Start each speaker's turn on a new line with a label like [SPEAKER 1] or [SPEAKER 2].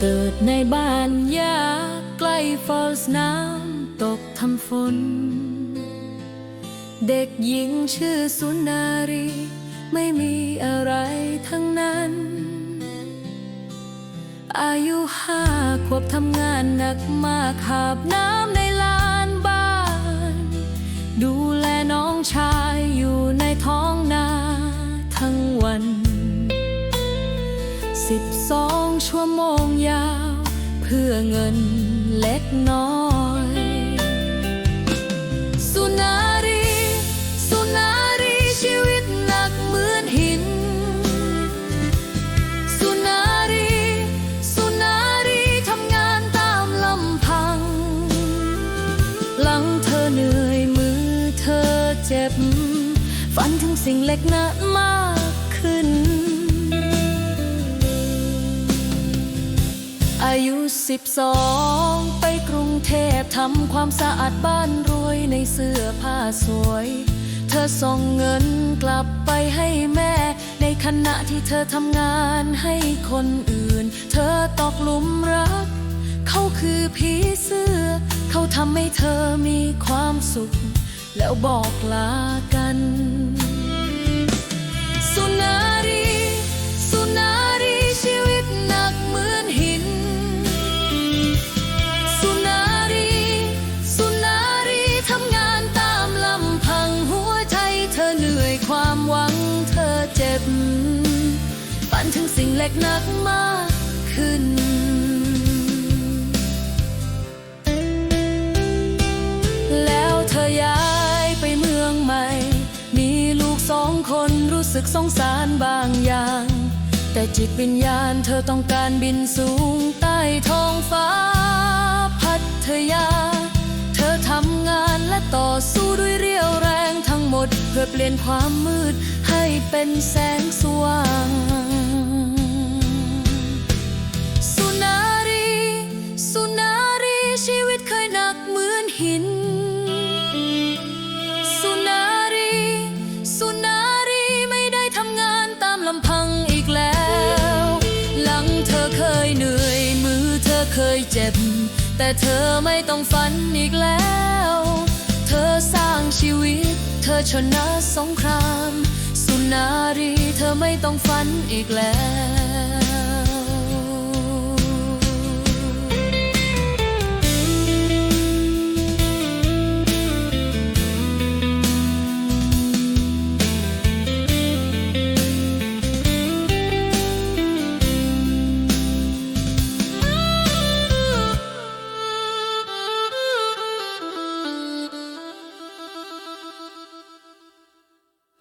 [SPEAKER 1] เติดในบ้านยาใกล้ฟอลส์น้ำตกทำฝน เด็กหญิงชื่อสุนารี ไม่มีอะไรทั้งนั้น อายุห้าขวบทำงานหนักมากหาบน้ำใน สิบสองชั่วโมงยาว เพื่อเงินเล็กน้อย สุนารี สุนารีชีวิตหนักเหมือนหิน สุนารี สุนารีทำงานตามลำพัง หลังเธอเหนื่อยมือเธอเจ็บ ฝันถึงสิ่งเล็กนั้นมากขึ้น อายุสิบสองไปกรุงเทพทำความสะอาดบ้านรวยในเสื้อผ้าสวย เธอส่งเงินกลับไปให้แม่ ในขณะที่เธอทำงานให้คนอื่น เธอตกหลุมรัก เขาคือผีเสื้อ เขาทำให้เธอมีความสุข แล้วบอกลากัน สิ่งเล็กหนักมากขึ้น แล้วเธอย้ายไปเมืองใหม่ มีลูกสองคนรู้สึกสงสารบางอย่าง แต่จิตวิญญาณเธอต้องการบินสูงใต้ท้องฟ้า พัทยา เธอทำงานและต่อสู้ด้วยเรี่ยวแรงทั้งหมด เพื่อเปลี่ยนความมืดให้เป็นแสงสว่าง เคยเจ็บ แต่เธอไม่ต้องฝันอีกแล้ว เธอสร้างชีวิต เธอชนะสงคราม สุนารีเธอไม่ต้องฝันอีกแล้ว